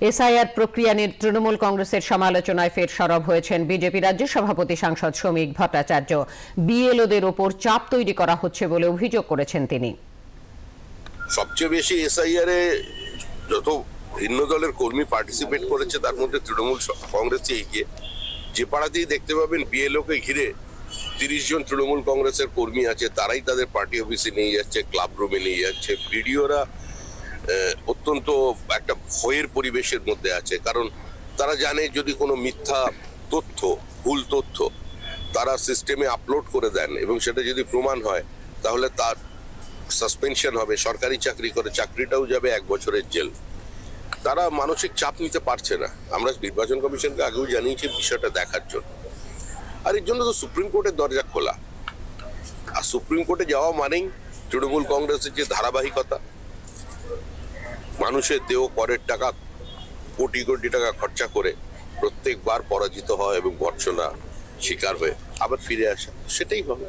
SIR প্রক্রিয়া নিয়ে তৃণমূল কংগ্রেসের সমালোচনায় ফের সরব হয়েছেন বিজেপি রাজ্য সভাপতি সাংসদ শ্রমিক ভট্টাচার্য। বিএলওদের ওপর চাপ তৈরি করা হচ্ছে বলে অভিযোগ করেছেন তিনি। সবচেয়ে বেশি এসআইআর এ যত ভিন্ন দলের কর্মী পার্টিসিপেট করেছে, তার মধ্যে তৃণমূল স- কংগ্রেসই এগিয়ে। যে পাড়াতেই দেখতে পাবেন বিএলও কে ঘিরে তিরিশ জন তৃণমূল কংগ্রেসের কর্মী আছে, তারাই তাদের পার্টি অফিসে নিয়ে যাচ্ছে ক্লাব রুমে নিয়ে যাচ্ছে। বিডিওরা অত্যন্ত একটা ভয়ের পরিবেশের মধ্যে আছে। কারণ তারা জানে যদি কোনো মিথ্যা তথ্য, ভুল তথ্য তারা সিস্টেমে আপলোড করে দেন এবং সেটা যদি প্রমাণ হয়, তাহলে তার সাসপেনশন হবে, সরকারি চাকরি করে চাকরিটাও যাবে এক বছরের জেল। তারা মানসিক চাপ নিতে পারছে না। আমরা নির্বাচন কমিশনকে আগেও জানিয়েছি বিষয়টা দেখার জন্য। আর এর জন্য তো সুপ্রিম কোর্টের দরজা খোলা। আর সুপ্রিম কোর্টে যাওয়া মানেই তৃণমূল কংগ্রেসের যে ধারাবাহিকতা মানুষের দেহ করের টাকা, কোটি কোটি টাকা খরচা করে প্রত্যেকবার পরাজিত হয় এবং বর্ষনা শিকার হয়ে আবার ফিরে আসা, সেটাই হবে।